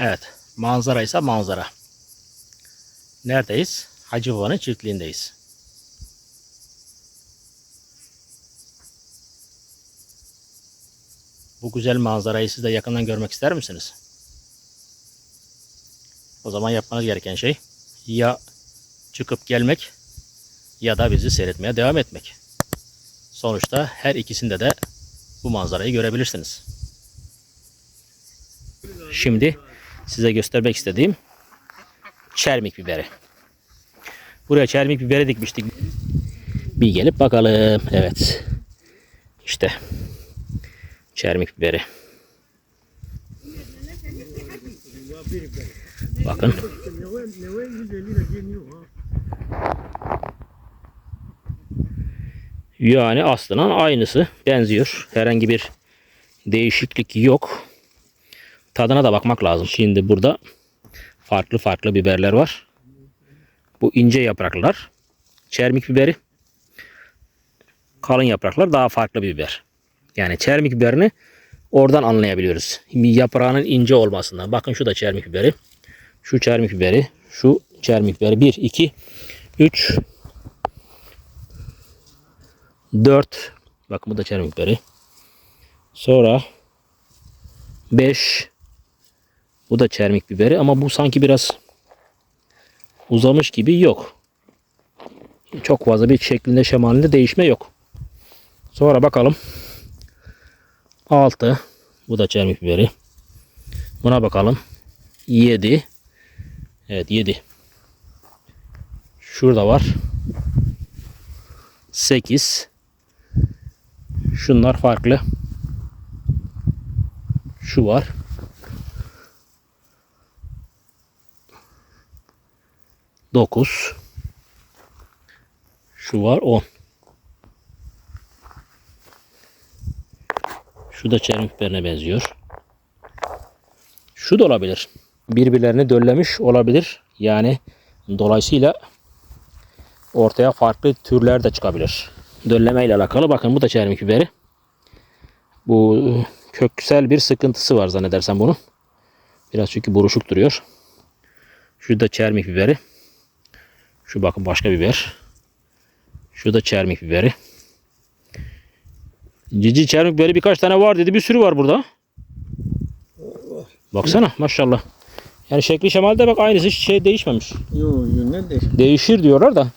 Evet. Manzara ise manzara. Neredeyiz? Hacı Baba'nın çiftliğindeyiz. Bu güzel manzarayı siz de yakından görmek ister misiniz? O zaman yapmanız gereken şey ya çıkıp gelmek ya da bizi seyretmeye devam etmek. Sonuçta her ikisinde de bu manzarayı görebilirsiniz. Şimdi size göstermek istediğim çermik biberi. Buraya çermik biberi dikmiştik. Bir gelip bakalım. Evet. İşte çermik biberi. Bakın. Yani aslında aynısı. Benziyor. Herhangi bir değişiklik yok. Tadına da bakmak lazım. Şimdi burada farklı farklı biberler var. Bu ince yapraklılar. Çermik biberi. Kalın yapraklar daha farklı biber. Yani çermik biberini oradan anlayabiliyoruz. Yaprağının ince olmasından. Bakın şu da çermik biberi. Şu çermik biberi. Şu çermik biberi. 1, 2, 3, 4. Bakın bu da çermik biberi. Sonra 5. Bu da çermik biberi ama bu sanki biraz uzamış gibi yok. Çok fazla bir şeklinde şemalinde değişme yok. Sonra bakalım. 6. Bu da çermik biberi. Buna bakalım. 7. Evet 7. Şurada var. 8. Şunlar farklı. Şu var. Dokuz. Şu var on. Şu da çermik biberine benziyor. Şu da olabilir. Birbirlerini döllemiş olabilir. Yani dolayısıyla ortaya farklı türler de çıkabilir. Dölleme ile alakalı bakın bu da çermik biberi. Bu köksel bir sıkıntısı var zannedersem bunun. Biraz çünkü buruşuk duruyor. Şu da çermik biberi. Şu bakın başka biber. Şu da çermik biberi. Cici çermik biberi birkaç tane var dedi. Bir sürü var burada. Baksana maşallah. Yani şekli şemalde bak aynısı hiç şey değişmemiş. Yo yo ne de. Değişir diyorlar da.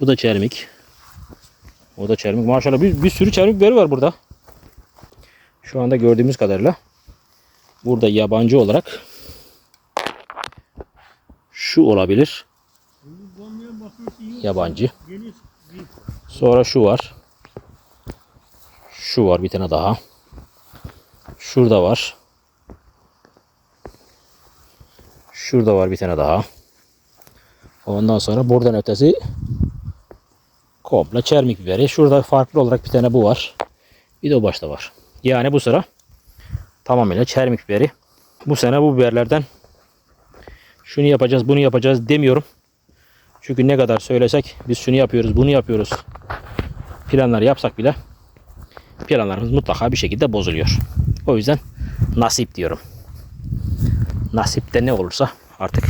Bu da çermik. O da çermik. Maşallah bir, bir sürü çermik biberi var burada. Şu anda gördüğümüz kadarıyla burada yabancı olarak şu olabilir. Yabancı. Sonra şu var. Şu var bir tane daha. Şurada var. Şurada var bir tane daha. Ondan sonra buradan ötesi komple çermik biberi. Şurada farklı olarak bir tane bu var. Bir de o başta var. Yani bu sıra tamamıyla çermik biberi. Bu sene bu biberlerden şunu yapacağız, bunu yapacağız demiyorum. Çünkü ne kadar söylesek biz şunu yapıyoruz, bunu yapıyoruz. Planlar yapsak bile planlarımız mutlaka bir şekilde bozuluyor. O yüzden nasip diyorum. Nasipte ne olursa artık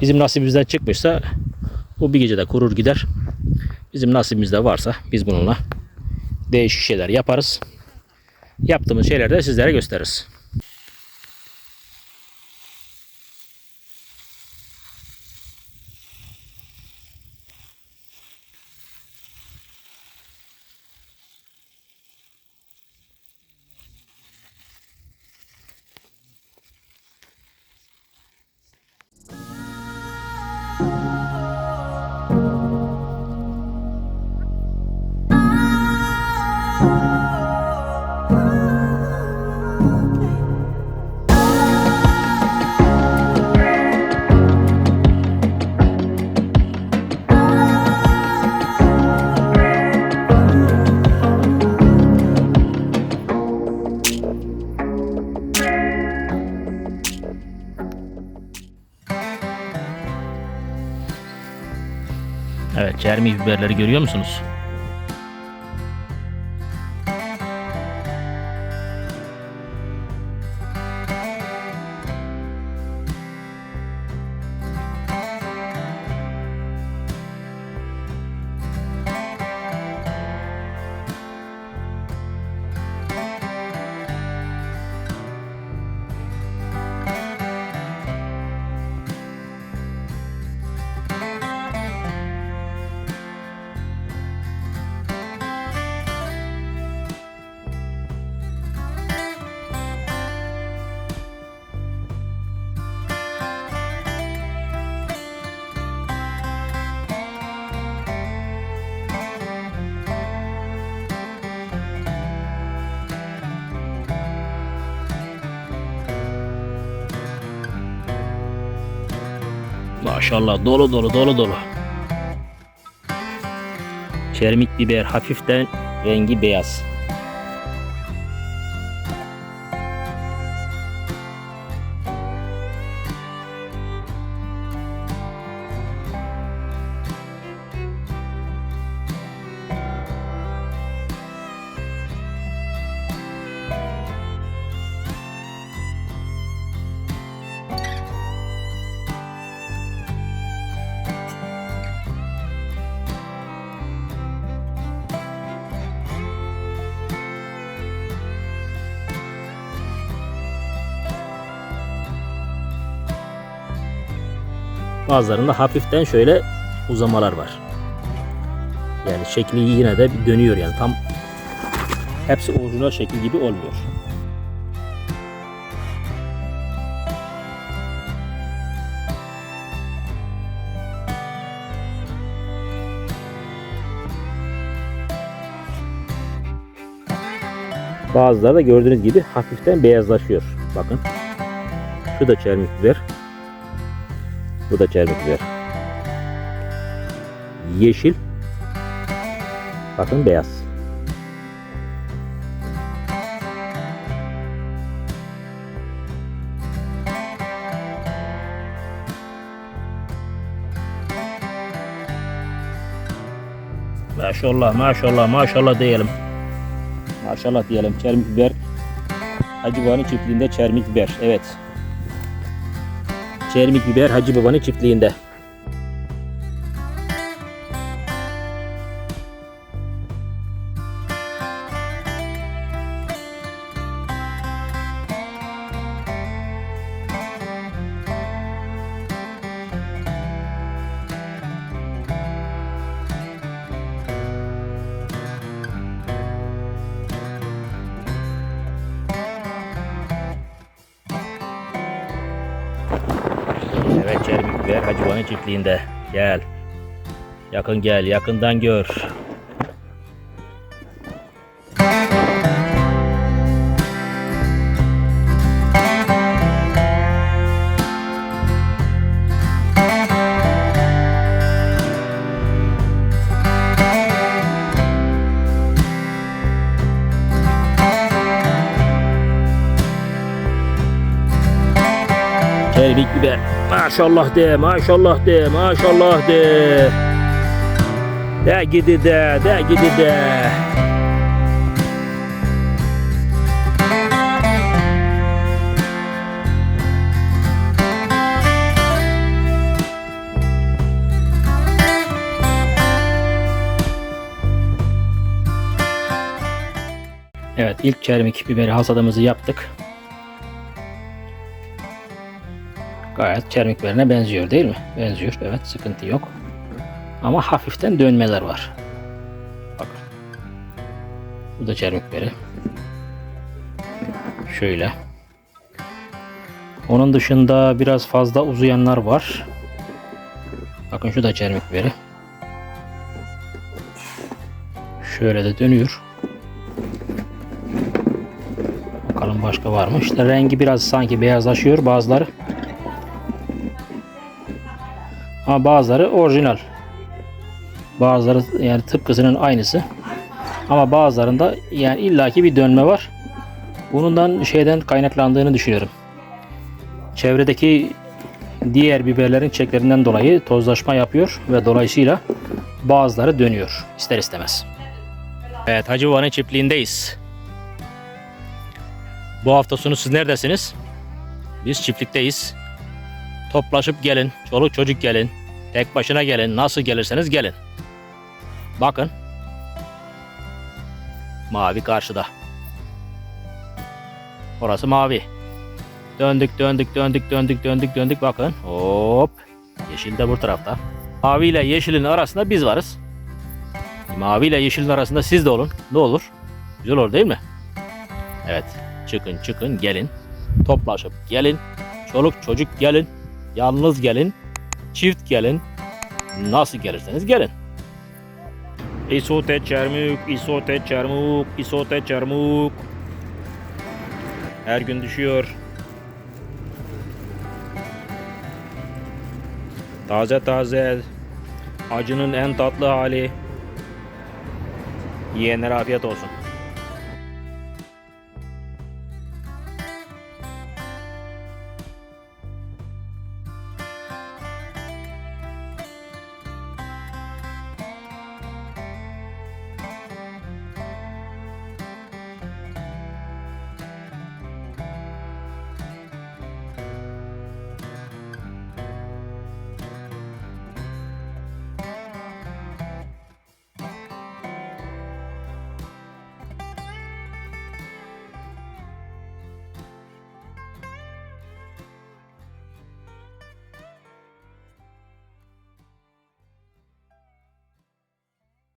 bizim nasibimizden çıkmışsa bu bir gecede kurur gider. Bizim nasibimizde varsa biz bununla değişik şeyler yaparız. Yaptığımız şeyleri de sizlere gösteririz. Çermi biberleri görüyor musunuz? Maşallah dolu dolu dolu dolu. Çermik biber hafiften rengi beyaz. Bazılarında hafiften şöyle uzamalar var. Yani şekli yine de dönüyor yani tam hepsi orijinal şekil gibi olmuyor. Bazıları da gördüğünüz gibi hafiften beyazlaşıyor. Bakın. Şu da çermik biber. Bu da çermik biber. Yeşil. Bakın beyaz. Maşallah maşallah maşallah diyelim. Maşallah diyelim. Çermik biber. Hacı Baba'nın çiftliğinde çermik biber. Evet. Çermik biber Hacı Baba'nın çiftliğinde. Evet çermik biber Hacı Baba'nın çiftliğinde. Gel. Yakın gel, yakından gör. Biber. Maşallah de, maşallah de, maşallah de. De gidi de, de gidi de. Evet ilk çermik biberi hasadımızı yaptık. Gayet çermik biberine benziyor değil mi? Benziyor. Evet sıkıntı yok. Ama hafiften dönmeler var. Bakın. Bu da çermik biberi. Şöyle. Onun dışında biraz fazla uzayanlar var. Bakın şu da çermik biberi. Şöyle de dönüyor. Bakalım başka var mı? İşte rengi biraz sanki beyazlaşıyor bazıları. Ama bazıları orijinal. Bazıları yani tıpkısının aynısı. Ama bazılarında yani illaki bir dönme var. Bundan şeyden kaynaklandığını düşünüyorum. Çevredeki diğer biberlerin çeklerinden dolayı tozlaşma yapıyor ve dolayısıyla bazıları dönüyor ister istemez. Evet Hacı Baba'nın çiftliğindeyiz. Bu hafta sonu siz neredesiniz? Biz çiftlikteyiz. Toplaşıp gelin. Çoluk çocuk gelin. Tek başına gelin. Nasıl gelirseniz gelin. Bakın. Mavi karşıda. Orası mavi. Döndük döndük döndük döndük döndük döndük bakın. Hop. Yeşil de bu tarafta. Mavi ile yeşilin arasında biz varız. Mavi ile yeşilin arasında siz de olun. Ne olur? Güzel olur değil mi? Evet. Çıkın çıkın gelin. Toplaşıp gelin. Çoluk çocuk gelin. Yalnız gelin. Çift gelin. Nasıl gelirseniz gelin. İsote çermuk, isote çermuk, isote çermuk. Her gün düşüyor. Taze taze acının en tatlı hali. Yiyenlere afiyet olsun.